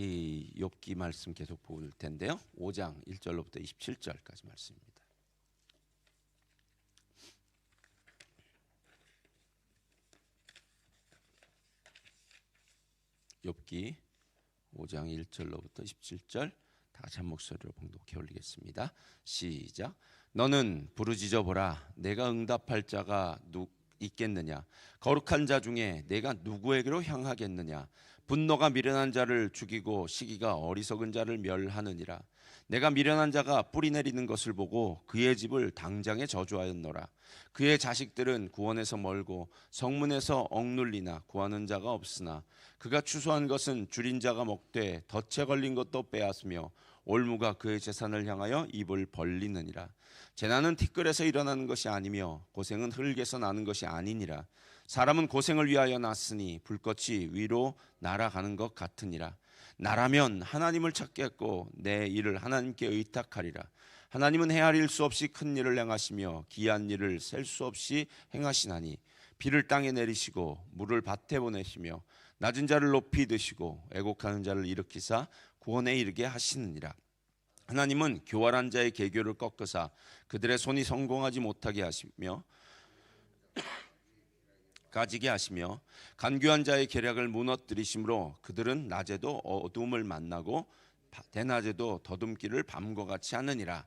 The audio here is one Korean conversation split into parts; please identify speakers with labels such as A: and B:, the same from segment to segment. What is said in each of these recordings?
A: 우리 욥기 말씀 계속 볼 텐데요. 5장 1절로부터 27절까지 말씀입니다. 욥기 5장 1절로부터 17절 다 같이 한 목소리로 봉독해 올리겠습니다. 시작. 너는 부르짖어 보라. 내가 응답할 자가 누 있겠느냐? 거룩한 자 중에 내가 누구에게로 향하겠느냐? 분노가 미련한 자를 죽이고 시기가 어리석은 자를 멸하느니라. 내가 미련한 자가 뿌리 내리는 것을 보고 그의 집을 당장에 저주하였노라. 그의 자식들은 구원에서 멀고 성문에서 억눌리나 구하는 자가 없으나 그가 추수한 것은 줄인 자가 먹되 덫에 걸린 것도 빼앗으며 올무가 그의 재산을 향하여 입을 벌리느니라. 재난은 티끌에서 일어나는 것이 아니며 고생은 흙에서 나는 것이 아니니라. 사람은 고생을 위하여 났으니 불꽃이 위로 날아가는 것 같으니라. 나라면 하나님을 찾겠고 내 일을 하나님께 의탁하리라. 하나님은 헤아릴 수 없이 큰 일을 행하시며 기한 일을 셀 수 없이 행하시나니 비를 땅에 내리시고 물을 밭에 보내시며 낮은 자를 높이 드시고 애곡하는 자를 일으키사 구원에 이르게 하시느니라. 하나님은 교활한 자의 계교를 꺾으사 그들의 손이 성공하지 못하게 하시며 가지게 하시며 간교한 자의 계략을 무너뜨리심으로 그들은 낮에도 어둠을 만나고 대낮에도 더듬기를 밤과 같이 하느니라.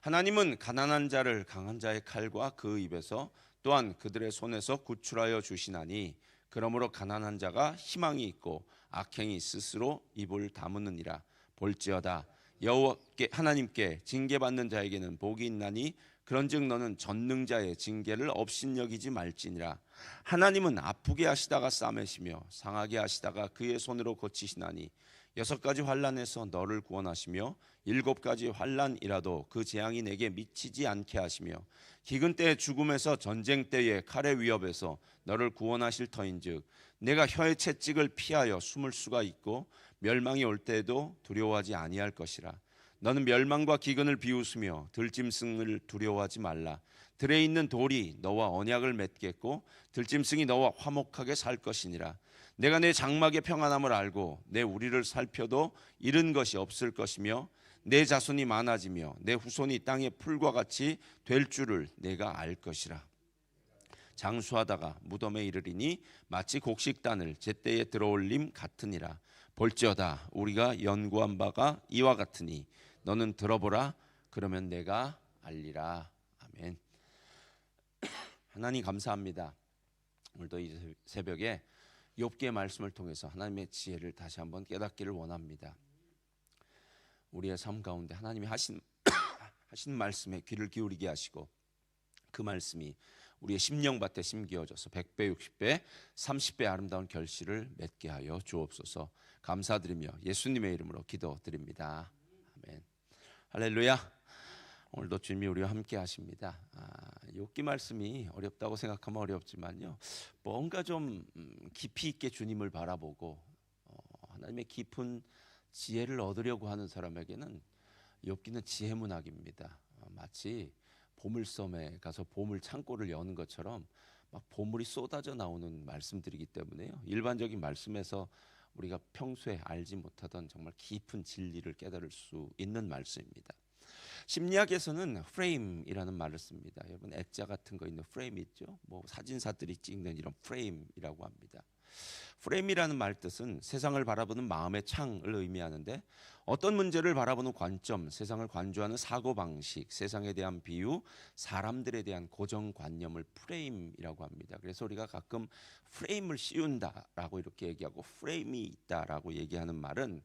A: 하나님은 가난한 자를 강한 자의 칼과 그 입에서 또한 그들의 손에서 구출하여 주시나니 그러므로 가난한 자가 희망이 있고 악행이 스스로 입을 다무느니라. 볼지어다 여호와께 하나님께 징계받는 자에게는 복이 있나니 그런즉 너는 전능자의 징계를 업신여기지 말지니라. 하나님은 아프게 하시다가 싸매시며 상하게 하시다가 그의 손으로 고치시나니 여섯 가지 환란에서 너를 구원하시며 일곱 가지 환란이라도 그 재앙이 내게 미치지 않게 하시며 기근 때의 죽음에서 전쟁 때의 칼의 위협에서 너를 구원하실 터인즉 내가 혀의 채찍을 피하여 숨을 수가 있고 멸망이 올 때에도 두려워하지 아니할 것이라 너는 멸망과 기근을 비웃으며 들짐승을 두려워하지 말라. 들에 있는 돌이 너와 언약을 맺겠고 들짐승이 너와 화목하게 살 것이니라. 내가 내 장막의 평안함을 알고 내 우리를 살펴도 잃은 것이 없을 것이며 내 자손이 많아지며 내 후손이 땅의 풀과 같이 될 줄을 내가 알 것이라. 장수하다가 무덤에 이르리니 마치 곡식단을 제때에 들어올림 같으니라. 볼지어다 우리가 연구한 바가 이와 같으니 너는 들어보라. 그러면 내가 알리라. 아멘. 하나님 감사합니다. 오늘도 이 새벽에 욥기의 말씀을 통해서 하나님의 지혜를 다시 한번 깨닫기를 원합니다. 우리의 삶 가운데 하나님이 하신 하신 말씀에 귀를 기울이게 하시고 그 말씀이 우리의 심령밭에 심기어져서 100배, 60배, 30배 아름다운 결실을 맺게 하여 주옵소서. 감사드리며 예수님의 이름으로 기도드립니다. 할렐루야. 오늘도 주님이 우리와 함께 하십니다. 아, 욥기 말씀이 어렵다고 생각하면 어렵지만요. 뭔가 좀 음, 깊이 있게 주님을 바라보고 어, 하나님의 깊은 지혜를 얻으려고 하는 사람에게는 욥기는 지혜 문학입니다. 어, 마치 보물섬에 가서 보물 창고를 여는 것처럼 막 보물이 쏟아져 나오는 말씀들이기 때문에요. 일반적인 말씀에서 우리가 평소에 알지 못하던 정말 깊은 진리를 깨달을 수 있는 말씀입니다. 심리학에서는 프레임이라는 말을 씁니다. 여러분 액자 같은 거 있는 프레임 있죠? 뭐 사진사들이 찍는 이런 프레임이라고 합니다. 프레임이라는 말 뜻은 세상을 바라보는 마음의 창을 의미하는데 어떤 문제를 바라보는 관점, 세상을 관조하는 사고 방식, 세상에 대한 비유, 사람들에 대한 고정관념을 프레임이라고 합니다. 그래서 우리가 가끔 프레임을 씌운다라고 이렇게 얘기하고 프레임이 있다라고 얘기하는 말은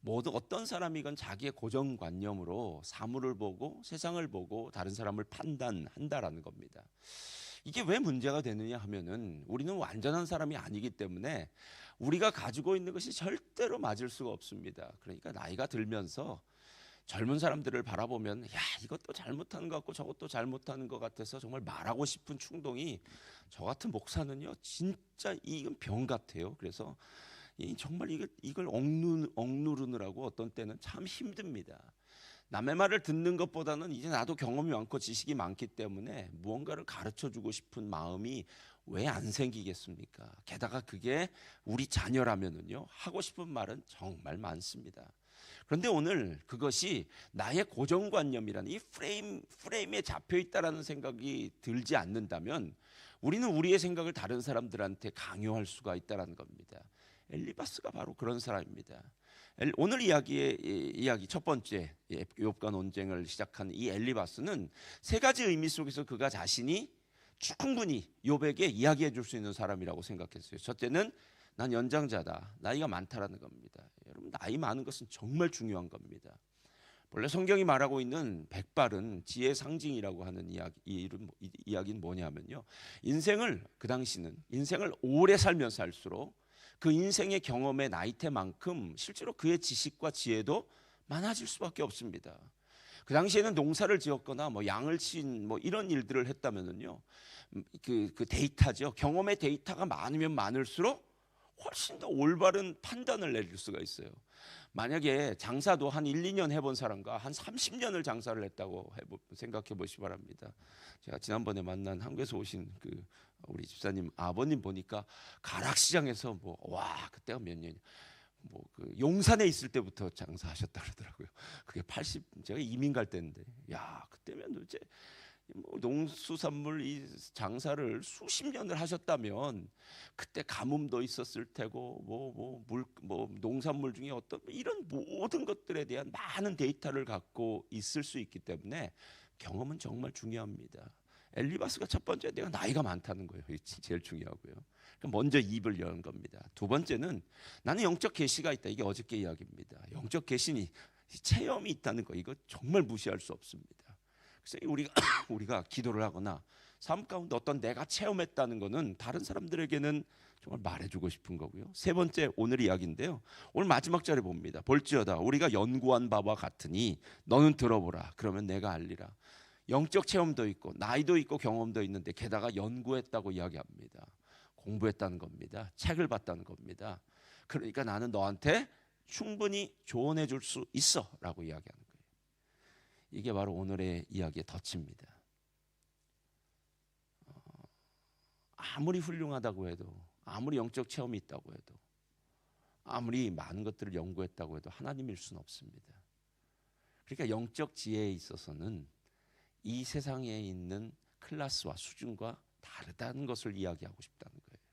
A: 모두 어떤 사람이건 자기의 고정관념으로 사물을 보고 세상을 보고 다른 사람을 판단한다라는 겁니다. 이게 왜 문제가 되느냐 하면은 우리는 완전한 사람이 아니기 때문에 우리가 가지고 있는 것이 절대로 맞을 수가 없습니다. 그러니까 나이가 들면서 젊은 사람들을 바라보면 야 이것도 잘못하는 것 같고 저것도 잘못하는 것 같아서 정말 말하고 싶은 충동이 저 같은 목사는요 진짜 이건 병 같아요. 그래서 이 정말 이걸 이걸 억누, 억누르느라고 어떤 때는 참 힘듭니다. 남의 말을 듣는 것보다는 이제 나도 경험이 많고 지식이 많기 때문에 무언가를 가르쳐 주고 싶은 마음이 왜 안 생기겠습니까? 게다가 그게 우리 자녀라면은요 하고 싶은 말은 정말 많습니다. 그런데 오늘 그것이 나의 고정관념이라는 이 프레임 프레임에 잡혀 있다라는 생각이 들지 않는다면 우리는 우리의 생각을 다른 사람들한테 강요할 수가 있다라는 겁니다. 엘리바스가 바로 그런 사람입니다. 오늘 이야기의 이야기 첫 번째 욥과 논쟁을 시작한 이 엘리바스는 세 가지 의미 속에서 그가 자신이 충분히 욥에게 이야기해 줄 수 있는 사람이라고 생각했어요. 첫째는 난 연장자다. 나이가 많다라는 겁니다. 여러분 나이 많은 것은 정말 중요한 겁니다. 원래 성경이 말하고 있는 백발은 지혜의 상징이라고 하는 이야기 이 이야기는 뭐냐면요. 인생을 그 당시는 인생을 오래 살면 살수록 그 인생의 경험의 나이테만큼 실제로 그의 지식과 지혜도 많아질 수밖에 없습니다. 그 당시에는 농사를 지었거나 뭐 양을 친 뭐 이런 일들을 했다면은요. 그, 그 데이터죠. 경험의 데이터가 많으면 많을수록 훨씬 더 올바른 판단을 내릴 수가 있어요. 만약에 장사도 한 1, 2년 해본 사람과 한 30년을 장사를 했다고 생각해 보시 바랍니다. 제가 지난번에 만난 한국에서 오신 그 우리 집사님 아버님 보니까 가락시장에서 뭐 와 그때가 몇 년이 뭐그 용산에 있을 때부터 장사하셨다 그러더라고요. 그게 80 제가 이민 갈 때인데 야 그때면 도대체 뭐 농수산물 이 장사를 수십 년을 하셨다면 그때 가뭄도 있었을 테고 뭐뭐 물뭐 뭐 농산물 중에 어떤 뭐 이런 모든 것들에 대한 많은 데이터를 갖고 있을 수 있기 때문에 경험은 정말 중요합니다. 엘리바스가 첫 번째 내가 나이가 많다는 거예요. 제일 중요하고요. 먼저 입을 여는 겁니다. 두 번째는 나는 영적 계시가 있다. 이게 어저께 이야기입니다. 영적 계시니 체험이 있다는 거 이거 정말 무시할 수 없습니다. 우리가 우리가 기도를 하거나 삶 가운데 어떤 내가 체험했다는 것은 다른 사람들에게는 정말 말해주고 싶은 거고요. 세 번째 오늘 이야기인데요. 오늘 마지막 절에 봅니다. 볼지어다 우리가 연구한 바와 같으니 너는 들어보라. 그러면 내가 알리라. 영적 체험도 있고 나이도 있고 경험도 있는데 게다가 연구했다고 이야기합니다. 공부했다는 겁니다. 책을 봤다는 겁니다. 그러니까 나는 너한테 충분히 조언해 줄 수 있어라고 이야기하는. 이게 바로 오늘의 이야기의 덫입니다. 어, 아무리 훌륭하다고 해도 아무리 영적 체험이 있다고 해도 아무리 많은 것들을 연구했다고 해도 하나님일 수는 없습니다. 그러니까 영적 지혜에 있어서는 이 세상에 있는 클래스와 수준과 다르다는 것을 이야기하고 싶다는 거예요.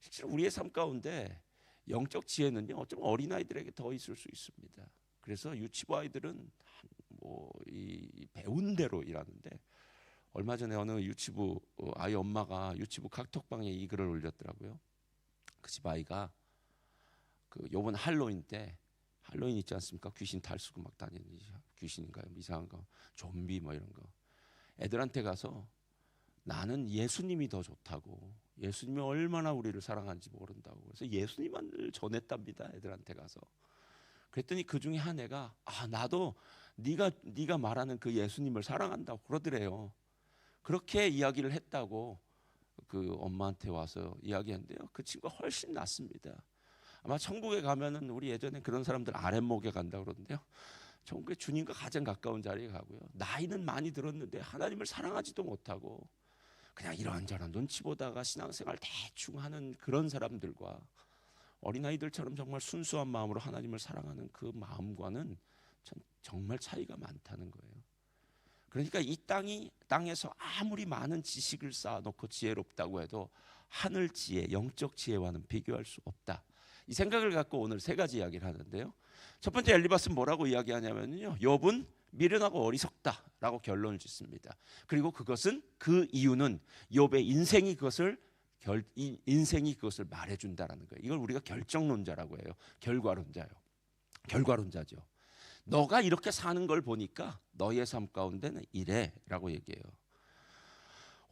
A: 실제로 우리의 삶 가운데 영적 지혜는요, 어쩌면 어린아이들에게 더 있을 수 있습니다. 그래서 유치부 아이들은 뭐 이 배운 대로 일하는데 얼마 전에 어느 유치부 어, 아이 엄마가 유치부 카톡방에 이 글을 올렸더라고요. 그 집 아이가 그 요번 할로윈 때 할로윈 있지 않습니까? 귀신 탈수고 막 다니는 귀신인가요? 이상한 거, 좀비 뭐 이런 거. 애들한테 가서 나는 예수님이 더 좋다고. 예수님이 얼마나 우리를 사랑하는지 모른다고. 그래서 예수님만을 전했답니다. 애들한테 가서. 그랬더니 그 중에 한 애가 아 나도 네가 네가 말하는 그 예수님을 사랑한다고 그러더래요. 그렇게 이야기를 했다고 그 엄마한테 와서 이야기했는데요. 그 친구가 훨씬 낫습니다. 아마 천국에 가면은 우리 예전에 그런 사람들 아랫목에 간다 그러는데요. 천국에 주님과 가장 가까운 자리에 가고요. 나이는 많이 들었는데 하나님을 사랑하지도 못하고 그냥 이런저런 눈치 보다가 신앙생활 대충 하는 그런 사람들과 어린아이들처럼 정말 순수한 마음으로 하나님을 사랑하는 그 마음과는 정말 차이가 많다는 거예요. 그러니까 이 땅이 땅에서 아무리 많은 지식을 쌓아놓고 지혜롭다고 해도 하늘 지혜, 영적 지혜와는 비교할 수 없다. 이 생각을 갖고 오늘 세 가지 이야기를 하는데요. 첫 번째 엘리바스는 뭐라고 이야기하냐면요. 욥은 미련하고 어리석다라고 결론을 짓습니다. 그리고 그것은 그 이유는 욥의 인생이 그것을 결, 인생이 그것을 말해준다라는 거예요. 이걸 우리가 결정론자라고 해요. 결과론자요. 결과론자죠. 너가 이렇게 사는 걸 보니까 너의 삶 가운데는 이래라고 얘기해요.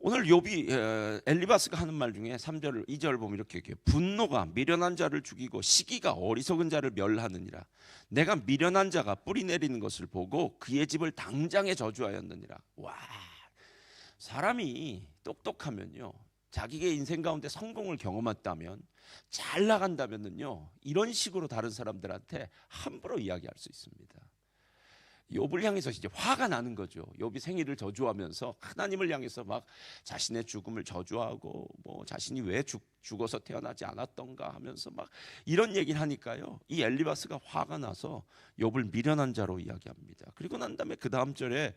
A: 오늘 욥이 엘리바스가 하는 말 중에 3절 2절 보면 이렇게 얘기해요. 분노가 미련한 자를 죽이고 시기가 어리석은 자를 멸하느니라. 내가 미련한 자가 뿌리 내리는 것을 보고 그의 집을 당장에 저주하였느니라. 와. 사람이 똑똑하면요. 자기의 인생 가운데 성공을 경험했다면 잘 나간다면은요. 이런 식으로 다른 사람들한테 함부로 이야기할 수 있습니다. 욥을 향해서 이제 화가 나는 거죠. 욥이 생일을 저주하면서 하나님을 향해서 막 자신의 죽음을 저주하고 뭐 자신이 왜 죽, 죽어서 태어나지 않았던가 하면서 막 이런 얘기를 하니까요. 이 엘리바스가 화가 나서 욥을 미련한 자로 이야기합니다. 그리고 난 다음에 그 다음 절에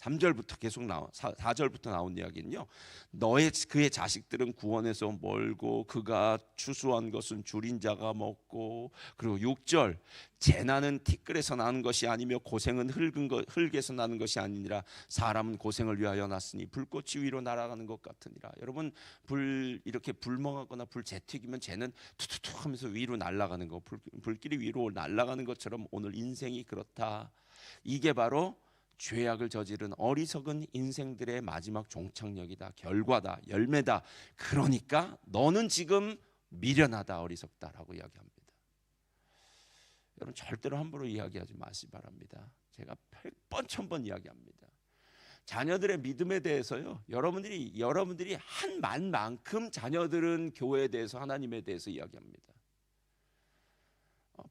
A: 3절부터 계속 나와 4절부터 나온 이야기는요. 너의 그의 자식들은 구원에서 멀고 그가 추수한 것은 줄인 자가 먹고 그리고 6절 재난은 티끌에서 나는 것이 아니며 고생은 흙은 것, 흙에서 나는 것이 아니니라 사람은 고생을 위하여 났으니 불꽃이 위로 날아가는 것 같으니라. 여러분 불 이렇게 불멍하거나 불 재튀기면 쟤는 툭툭툭 하면서 위로 날아가는 거 불, 불길이 위로 날아가는 것처럼 오늘 인생이 그렇다. 이게 바로 죄악을 저지른 어리석은 인생들의 마지막 종착역이다. 결과다. 열매다. 그러니까 너는 지금 미련하다. 어리석다라고 이야기합니다. 여러분 절대로 함부로 이야기하지 마시 바랍니다. 제가 100번 1000번 이야기합니다. 자녀들의 믿음에 대해서요. 여러분들이 여러분들이 한 말만큼 자녀들은 교회에 대해서 하나님에 대해서 이야기합니다.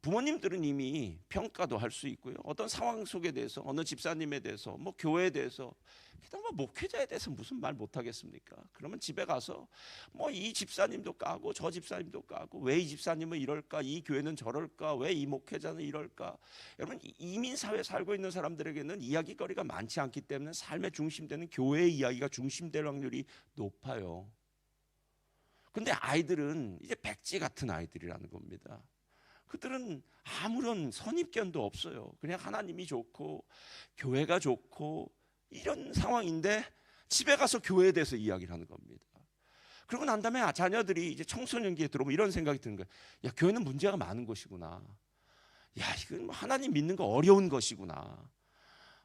A: 부모님들은 이미 평가도 할 수 있고요. 어떤 상황 속에 대해서 어느 집사님에 대해서 뭐 교회에 대해서 그다음 뭐 목회자에 대해서 무슨 말 못 하겠습니까? 그러면 집에 가서 뭐 이 집사님도 까고 저 집사님도 까고 왜 이 집사님은 이럴까? 이 교회는 저럴까? 왜 이 목회자는 이럴까? 여러분 이민 사회 살고 있는 사람들에게는 이야기거리가 많지 않기 때문에 삶의 중심되는 교회의 이야기가 중심될 확률이 높아요. 근데 아이들은 이제 백지 같은 아이들이라는 겁니다. 그들은 아무런 선입견도 없어요. 그냥 하나님이 좋고 교회가 좋고 이런 상황인데 집에 가서 교회에 대해서 이야기를 하는 겁니다. 그러고 난 다음에 자녀들이 이제 청소년기에 들어오면 이런 생각이 드는 거예요. 야, 교회는 문제가 많은 것이구나. 야, 이건 뭐 하나님 믿는 거 어려운 것이구나.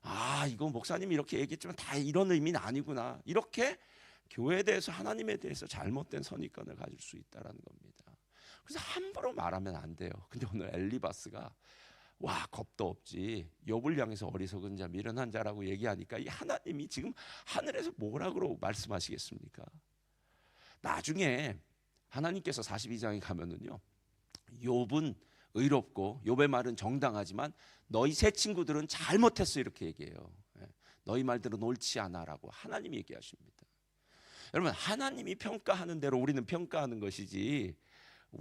A: 아, 이거 목사님이 이렇게 얘기했지만 다 이런 의미는 아니구나. 이렇게 교회에 대해서 하나님에 대해서 잘못된 선입견을 가질 수 있다라는 겁니다. 그래서 함부로 말하면 안 돼요. 근데 오늘 엘리바스가 와 겁도 없지 욥을 향해서 어리석은 자 미련한 자라고 얘기하니까 이 하나님이 지금 하늘에서 뭐라고 말씀하시겠습니까? 나중에 하나님께서 42장에 가면은요 욥은 의롭고 욥의 말은 정당하지만 너희 세 친구들은 잘못했어 이렇게 얘기해요. 예. 너희 말들은 옳지 않아라고 하나님이 얘기하십니다. 여러분 하나님이 평가하는 대로 우리는 평가하는 것이지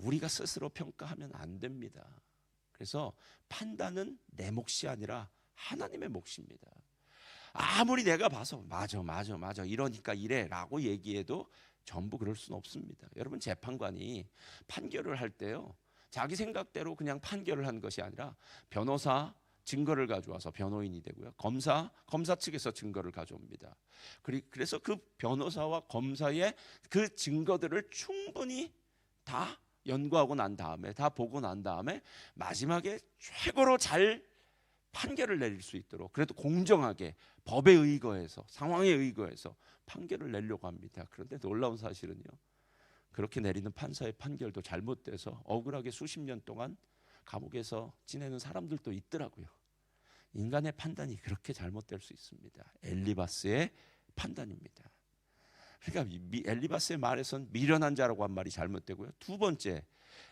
A: 우리가 스스로 평가하면 안 됩니다. 그래서 판단은 내 몫이 아니라 하나님의 몫입니다. 아무리 내가 봐서 맞아 맞아 맞아 이러니까 이래라고 얘기해도 전부 그럴 수는 없습니다. 여러분 재판관이 판결을 할 때요. 자기 생각대로 그냥 판결을 한 것이 아니라 변호사 증거를 가져와서 변호인이 되고요. 검사 검사 측에서 증거를 가져옵니다. 그래서 그 변호사와 검사의 그 증거들을 충분히 다 연구하고 난 다음에 다 보고 난 다음에 마지막에 최고로 잘 판결을 내릴 수 있도록 그래도 공정하게 법에 의거해서 상황에 의거해서 판결을 내려고 합니다. 그런데 놀라운 사실은요. 그렇게 내리는 판사의 판결도 잘못돼서 억울하게 수십 년 동안 감옥에서 지내는 사람들도 있더라고요. 인간의 판단이 그렇게 잘못될 수 있습니다. 엘리바스의 판단입니다. 그러니까 엘리바스의 말에선 미련한 자라고 한 말이 잘못되고요. 두 번째,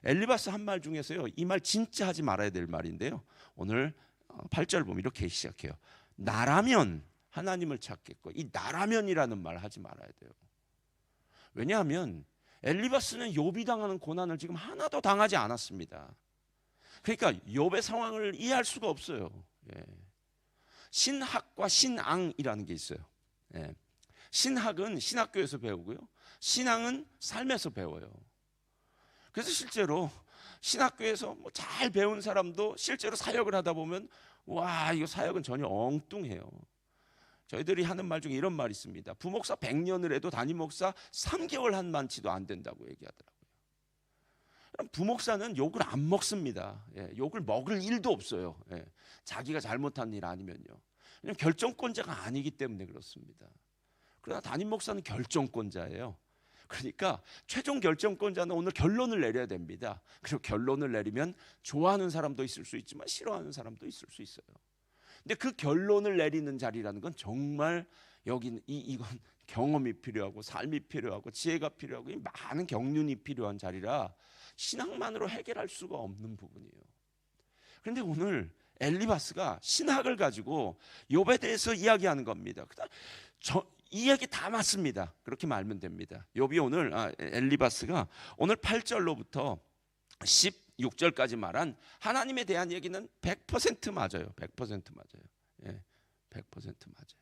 A: 엘리바스 한 말 중에서요. 이 말 진짜 하지 말아야 될 말인데요. 오늘 8절 어, 보면 이렇게 시작해요. 나라면 하나님을 찾겠고 이 나라면이라는 말 하지 말아야 돼요. 왜냐하면 엘리바스는 욥이 당하는 고난을 지금 하나도 당하지 않았습니다. 그러니까 욥의 상황을 이해할 수가 없어요. 예. 신학과 신앙이라는 게 있어요. 예. 신학은 신학교에서 배우고요. 신앙은 삶에서 배워요. 그래서 실제로 신학교에서 뭐 잘 배운 사람도 실제로 사역을 하다 보면 와 이거 사역은 전혀 엉뚱해요. 저희들이 하는 말 중에 이런 말이 있습니다. 부목사 100년을 해도 담임 목사 3개월 한 만치도 안 된다고 얘기하더라고요. 부목사는 욕을 안 먹습니다. 예, 욕을 먹을 일도 없어요. 예, 자기가 잘못한 일 아니면요. 결정권자가 아니기 때문에 그렇습니다. 그러나 담임 목사는 결정권자예요. 그러니까 최종 결정권자는 오늘 결론을 내려야 됩니다. 그리고 결론을 내리면 좋아하는 사람도 있을 수 있지만 싫어하는 사람도 있을 수 있어요. 근데 그 결론을 내리는 자리라는 건 정말 여기는 이 이건 경험이 필요하고 삶이 필요하고 지혜가 필요하고 많은 경륜이 필요한 자리라 신앙만으로 해결할 수가 없는 부분이에요. 그런데 오늘 엘리바스가 신학을 가지고 욥에 대해서 이야기하는 겁니다. 그다음 저, 이 얘기 다 맞습니다. 그렇게 말면 됩니다. 욥이 오늘 아, 엘리바스가 오늘 8절로부터 16절까지 말한 하나님에 대한 얘기는 100% 맞아요. 100% 맞아요. 예. 100% 맞아요.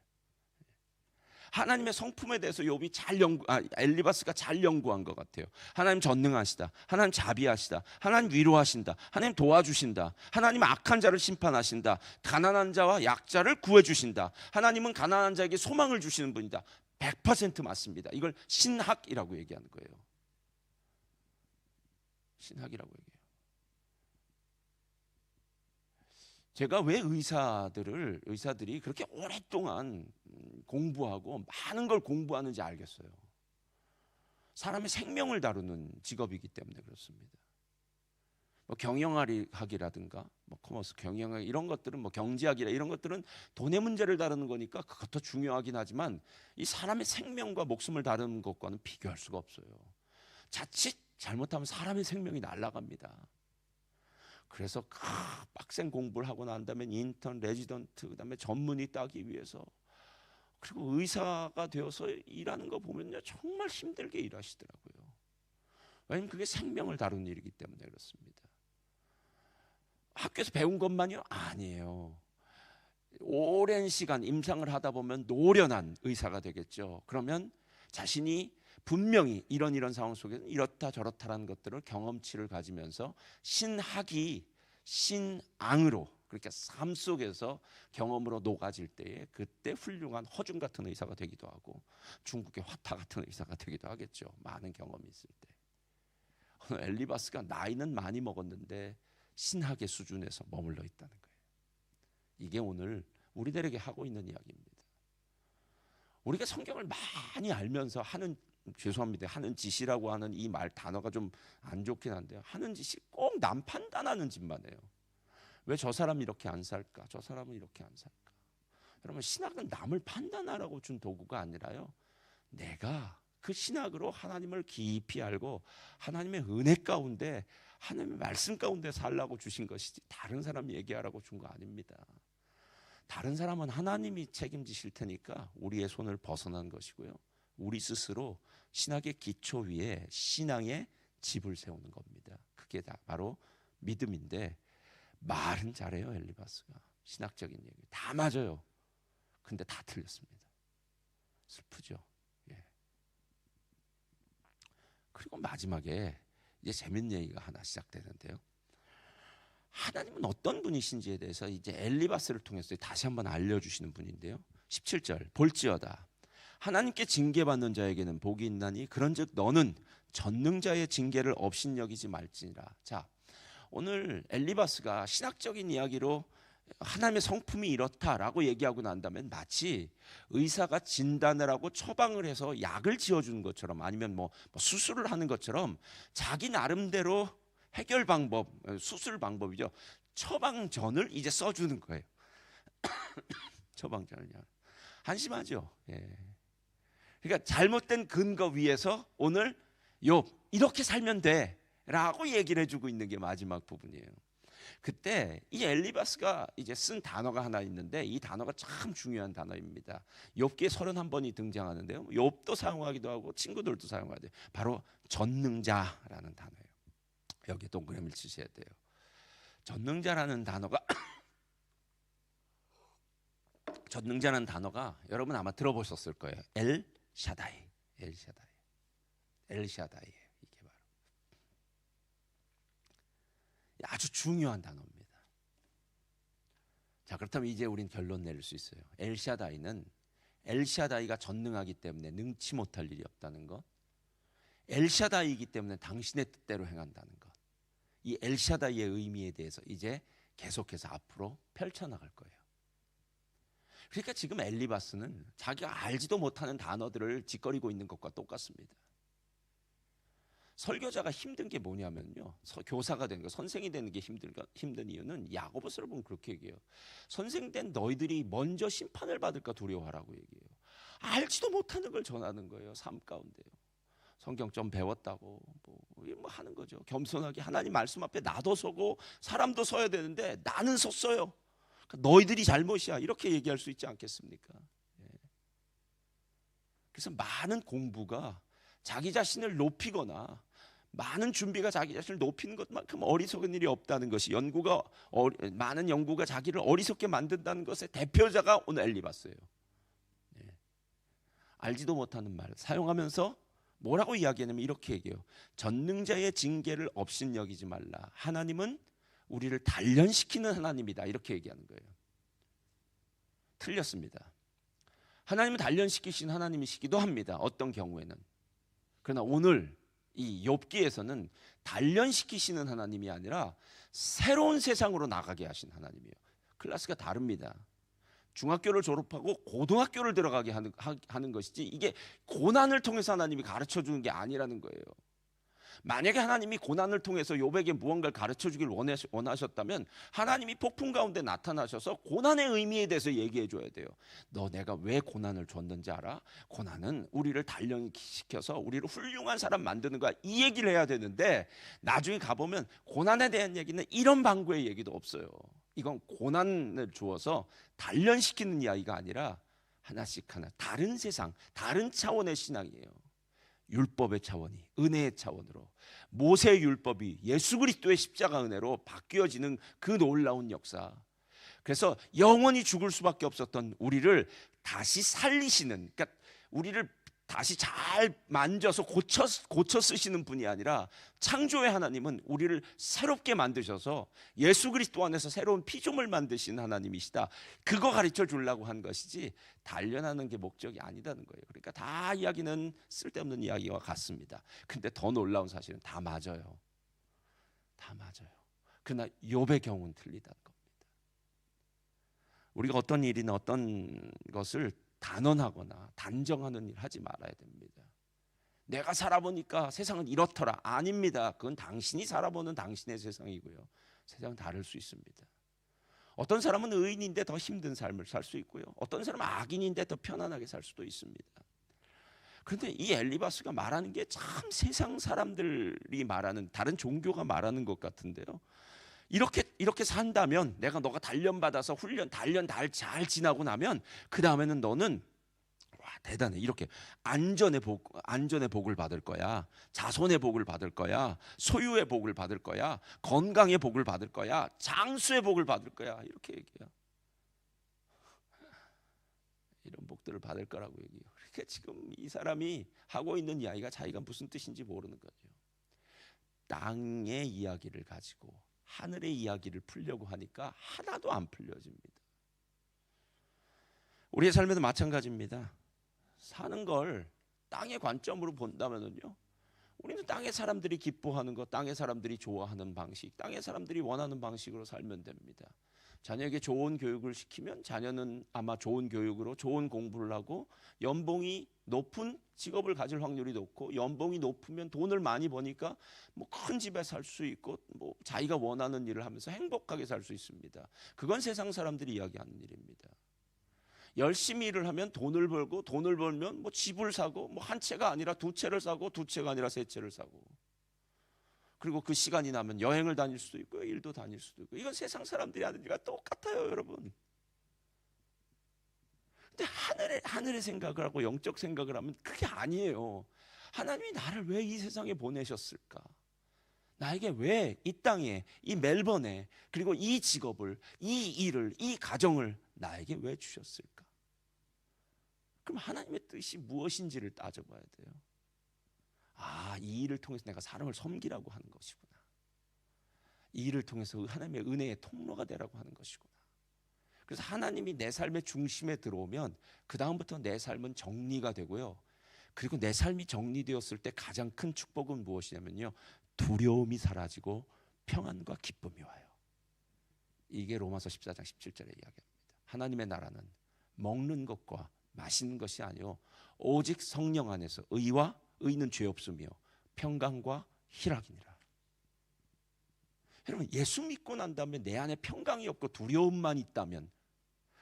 A: 하나님의 성품에 대해서 욥이 잘 연구, 아, 엘리바스가 잘 연구한 것 같아요. 하나님 전능하시다. 하나님 자비하시다. 하나님 위로하신다. 하나님 도와주신다. 하나님 악한 자를 심판하신다. 가난한 자와 약자를 구해 주신다. 하나님은 가난한 자에게 소망을 주시는 분이다. 100% 맞습니다. 이걸 신학이라고 얘기하는 거예요. 신학이라고 얘기해요. 제가 왜 의사들을 의사들이 그렇게 오랫동안 공부하고 많은 걸 공부하는지 알겠어요. 사람의 생명을 다루는 직업이기 때문에 그렇습니다. 뭐 경영학이라든가 뭐 커머스 경영학 이런 것들은 뭐 경제학이라 이런 것들은 돈의 문제를 다루는 거니까 그것도 중요하긴 하지만 이 사람의 생명과 목숨을 다루는 것과는 비교할 수가 없어요. 자칫 잘못하면 사람의 생명이 날아갑니다. 그래서 빡센 공부를 하고 난 다음에 인턴, 레지던트, 그다음에 전문의 따기 위해서 그리고 의사가 되어서 일하는 거 보면요 정말 힘들게 일하시더라고요. 왜냐면 그게 생명을 다루는 일이기 때문에 그렇습니다. 학교에서 배운 것만이요? 아니에요. 오랜 시간 임상을 하다 보면 노련한 의사가 되겠죠. 그러면 자신이 분명히 이런 이런 상황 속에서 이렇다 저렇다라는 것들을 경험치를 가지면서 신학이 신앙으로 그렇게 삶 속에서 경험으로 녹아질 때에 그때 훌륭한 허준 같은 의사가 되기도 하고 중국의 화타 같은 의사가 되기도 하겠죠. 많은 경험이 있을 때. 엘리바스가 나이는 많이 먹었는데 신학의 수준에서 머물러 있다는 거예요. 이게 오늘 우리들에게 하고 있는 이야기입니다. 우리가 성경을 많이 알면서 하는 죄송합니다. 하는 짓이라고 하는 이 말 단어가 좀 안 좋긴 한데요. 하는 짓이 꼭 남 판단하는 짓만 해요. 왜 저 사람이 이렇게 안 살까? 저 사람은 이렇게 안 살까? 여러분 신학은 남을 판단하라고 준 도구가 아니라요. 내가 그 신학으로 하나님을 깊이 알고 하나님의 은혜 가운데 하나님의 말씀 가운데 살라고 주신 것이지 다른 사람 얘기하라고 준 거 아닙니다. 다른 사람은 하나님이 책임지실 테니까 우리의 손을 벗어난 것이고요. 우리 스스로 신학의 기초 위에 신앙의 집을 세우는 겁니다. 그게 다 바로 믿음인데 말은 잘해요 엘리바스가 신학적인 얘기 다 맞아요. 근데 다 틀렸습니다. 슬프죠. 예. 그리고 마지막에 이제 재밌는 얘기가 하나 시작되는데요. 하나님은 어떤 분이신지에 대해서 이제 엘리바스를 통해서 다시 한번 알려주시는 분인데요. 17절 볼지어다 하나님께 징계받는 자에게는 복이 있나니 그런즉 너는 전능자의 징계를 업신여기지 말지니라. 자, 오늘 엘리바스가 신학적인 이야기로 하나님의 성품이 이렇다라고 얘기하고 난다면 마치 의사가 진단을 하고 처방을 해서 약을 지어주는 것처럼 아니면 뭐, 뭐 수술을 하는 것처럼 자기 나름대로 해결 방법, 수술 방법이죠. 처방전을 이제 써주는 거예요. 처방전을요. 한심하죠. 예. 그러니까 잘못된 근거 위에서 오늘 요 이렇게 살면 돼라고 얘기를 해주고 있는 게 마지막 부분이에요. 그때 이 엘리바스가 이제 쓴 단어가 하나 있는데 이 단어가 참 중요한 단어입니다. 욥기에 31번이 등장하는데요. 욥도 사용하기도 하고 친구들도 사용하대요. 바로 전능자라는 단어예요. 여기 동그라미를 치셔야 돼요. 전능자라는 단어가 전능자라는 단어가 여러분 아마 들어보셨을 거예요. 엘 샤다이, 엘 샤다이, 엘 샤다이 이게 바로 아주 중요한 단어입니다. 자 그렇다면 이제 우린 결론 내릴 수 있어요. 엘 샤다이는 엘 샤다이가 전능하기 때문에 능치 못할 일이 없다는 것. 엘 샤다이이기 때문에 당신의 뜻대로 행한다는 것. 이 엘샤다이의 의미에 대해서 이제 계속해서 앞으로 펼쳐나갈 거예요. 그러니까 지금 엘리바스는 자기가 알지도 못하는 단어들을 짓거리고 있는 것과 똑같습니다. 설교자가 힘든 게 뭐냐면요. 교사가 되는 거, 선생이 되는 게 힘든, 힘든 이유는 야고보서를 보면 그렇게 얘기해요. 선생 된 너희들이 먼저 심판을 받을까 두려워하라고 얘기해요. 알지도 못하는 걸 전하는 거예요. 삶 가운데요. 성경 좀 배웠다고 뭐, 뭐 하는 거죠. 겸손하게 하나님 말씀 앞에 나도 서고 사람도 서야 되는데 나는 섰어요. 너희들이 잘못이야 이렇게 얘기할 수 있지 않겠습니까? 예. 그래서 많은 공부가 자기 자신을 높이거나 많은 준비가 자기 자신을 높이는 것만큼 어리석은 일이 없다는 것이 연구가 어, 많은 연구가 자기를 어리석게 만든다는 것의 대표자가 오늘 엘리바스예요. 예. 알지도 못하는 말 사용하면서 뭐라고 이야기하냐면 이렇게 얘기해요. 전능자의 징계를 업신여기지 말라. 하나님은 우리를 단련시키는 하나님이다. 이렇게 얘기하는 거예요. 틀렸습니다. 하나님은 단련시키신 하나님이시기도 합니다. 어떤 경우에는. 그러나 오늘 이 욥기에서는 단련시키시는 하나님이 아니라 새로운 세상으로 나가게 하신 하나님이에요. 클래스가 다릅니다. 중학교를 졸업하고 고등학교를 들어가게 하는, 하는 것이지 이게 고난을 통해서 하나님이 가르쳐 주는 게 아니라는 거예요. 만약에 하나님이 고난을 통해서 요백에 무언가를 가르쳐 주길 원하셨다면 하나님이 폭풍 가운데 나타나셔서 고난의 의미에 대해서 얘기해 줘야 돼요. 너 내가 왜 고난을 줬는지 알아? 고난은 우리를 단련시켜서 우리를 훌륭한 사람 만드는 거야. 이 얘기를 해야 되는데 나중에 가보면 고난에 대한 얘기는 이런 방구의 얘기도 없어요. 이건 고난을 주어서 단련시키는 이야기가 아니라 하나씩 하나 다른 세상, 다른 차원의 신앙이에요. 율법의 차원이 은혜의 차원으로 모세 율법이 예수 그리스도의 십자가 은혜로 바뀌어지는 그 놀라운 역사. 그래서 영원히 죽을 수밖에 없었던 우리를 다시 살리시는 그러니까 우리를 다시 잘 만져서 고쳐, 고쳐 쓰시는 분이 아니라 창조의 하나님은 우리를 새롭게 만드셔서 예수 그리스도 안에서 새로운 피조물 만드신 하나님이시다. 그거 가르쳐 주려고 한 것이지 단련하는 게 목적이 아니다는 거예요. 그러니까 다 이야기는 쓸데없는 이야기와 같습니다. 근데 더 놀라운 사실은 다 맞아요. 다 맞아요. 그러나 욥의 경우는 틀리다는 겁니다. 우리가 어떤 일이나 어떤 것을 단언하거나 단정하는 일 하지 말아야 됩니다. 내가 살아보니까 세상은 이렇더라. 아닙니다. 그건 당신이 살아보는 당신의 세상이고요. 세상 다를 수 있습니다. 어떤 사람은 의인인데 더 힘든 삶을 살 수 있고요. 어떤 사람은 악인인데 더 편안하게 살 수도 있습니다. 그런데 이 엘리바스가 말하는 게 참 세상 사람들이 말하는 다른 종교가 말하는 것 같은데요. 이렇게 이렇게 산다면 내가 너가 단련 받아서 훈련 단련 잘 지나고 나면 그 다음에는 너는 와 대단해 이렇게 안전의 복 안전의 복을 받을 거야 자손의 복을 받을 거야 소유의 복을 받을 거야 건강의 복을 받을 거야 장수의 복을 받을 거야 이렇게 얘기해요. 이런 복들을 받을 거라고 얘기해요. 그러니까 지금 이 사람이 하고 있는 이야기가 자기가 무슨 뜻인지 모르는 거죠. 땅의 이야기를 가지고 하늘의 이야기를 풀려고 하니까 하나도 안 풀려집니다. 우리의 삶에도 마찬가지입니다. 사는 걸 땅의 관점으로 본다면요. 우리는 땅의 사람들이 기뻐하는 것, 땅의 사람들이 좋아하는 방식, 땅의 사람들이 원하는 방식으로 살면 됩니다. 자녀에게 좋은 교육을 시키면 자녀는 아마 좋은 교육으로 좋은 공부를 하고 연봉이 높은 직업을 가질 확률이 높고 연봉이 높으면 돈을 많이 버니까 뭐 큰 집에 살 수 있고 뭐 자기가 원하는 일을 하면서 행복하게 살 수 있습니다. 그건 세상 사람들이 이야기하는 일입니다. 열심히 일을 하면 돈을 벌고 돈을 벌면 뭐 집을 사고 뭐 한 채가 아니라 두 채를 사고 두 채가 아니라 세 채를 사고 그리고 그 시간이 나면 여행을 다닐 수도 있고 일도 다닐 수도 있고 이건 세상 사람들이 하는 일과 똑같아요, 여러분. 근데 하늘의 하늘의 생각을 하고 영적 생각을 하면 그게 아니에요. 하나님이 나를 왜 이 세상에 보내셨을까? 나에게 왜 이 땅에, 이 멜번에, 그리고 이 직업을, 이 일을, 이 가정을 나에게 왜 주셨을까? 그럼 하나님의 뜻이 무엇인지를 따져봐야 돼요. 아, 이 일을 통해서 내가 사람을 섬기라고 하는 것이구나. 이 일을 통해서 하나님의 은혜의 통로가 되라고 하는 것이구나. 그래서 하나님이 내 삶의 중심에 들어오면 그 다음부터 내 삶은 정리가 되고요. 그리고 내 삶이 정리되었을 때 가장 큰 축복은 무엇이냐면요. 두려움이 사라지고 평안과 기쁨이 와요. 이게 로마서 14장 17절의 이야기입니다. 하나님의 나라는 먹는 것과 마시는 것이 아니요 오직 성령 안에서 의와 의는 죄 없으며 평강과 희락이니라. 여러분 예수 믿고 난 다음에 내 안에 평강이 없고 두려움만 있다면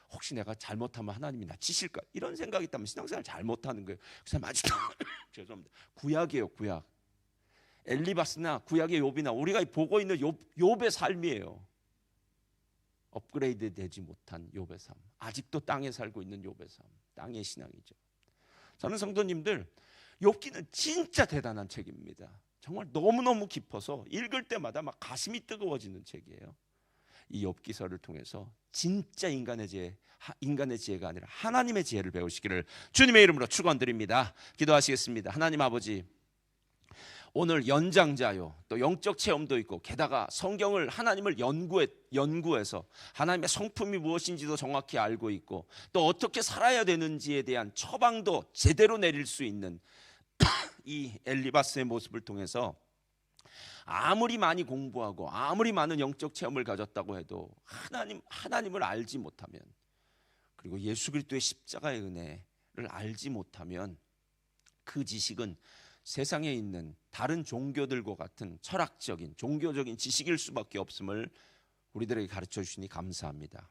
A: 혹시 내가 잘못하면 하나님이 나 치실까 이런 생각이 있다면 신앙생활 잘못하는 거예요. 그래서 아직도 죄송합니다. 구약이에요 구약. 엘리바스나 구약의 욥이나 우리가 보고 있는 욥, 욥의 삶이에요. 업그레이드 되지 못한 욥의 삶. 아직도 땅에 살고 있는 욥의 삶. 땅의 신앙이죠. 저는 성도님들 욥기는 진짜 대단한 책입니다. 정말 너무너무 깊어서 읽을 때마다 막 가슴이 뜨거워지는 책이에요. 이 엽기서를 통해서 진짜 인간의 지혜, 인간의 지혜가 아니라 하나님의 지혜를 배우시기를 주님의 이름으로 축원드립니다. 기도하시겠습니다. 하나님 아버지 오늘 연장자요 또 영적 체험도 있고 게다가 성경을 하나님을 연구해 연구해서 하나님의 성품이 무엇인지도 정확히 알고 있고 또 어떻게 살아야 되는지에 대한 처방도 제대로 내릴 수 있는 이 엘리바스의 모습을 통해서 아무리 많이 공부하고 아무리 많은 영적 체험을 가졌다고 해도 하나님 하나님을 알지 못하면 그리고 예수 그리스도의 십자가의 은혜를 알지 못하면 그 지식은 세상에 있는 다른 종교들과 같은 철학적인 종교적인 지식일 수밖에 없음을 우리들에게 가르쳐 주시니 감사합니다.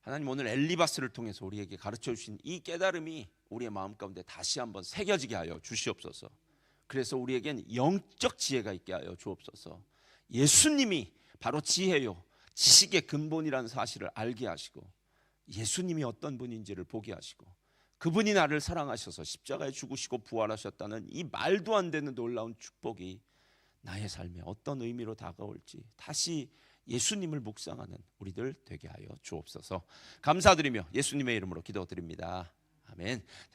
A: 하나님 오늘 엘리바스를 통해서 우리에게 가르쳐 주신 이 깨달음이 우리의 마음 가운데 다시 한번 새겨지게 하여 주시옵소서. 그래서 우리에겐 영적 지혜가 있게 하여 주옵소서. 예수님이 바로 지혜요, 지식의 근본이라는 사실을 알게 하시고 예수님이 어떤 분인지를 보게 하시고 그분이 나를 사랑하셔서 십자가에 죽으시고 부활하셨다는 이 말도 안 되는 놀라운 축복이 나의 삶에 어떤 의미로 다가올지 다시 예수님을 묵상하는 우리들 되게 하여 주옵소서. 감사드리며 예수님의 이름으로 기도드립니다. 아멘.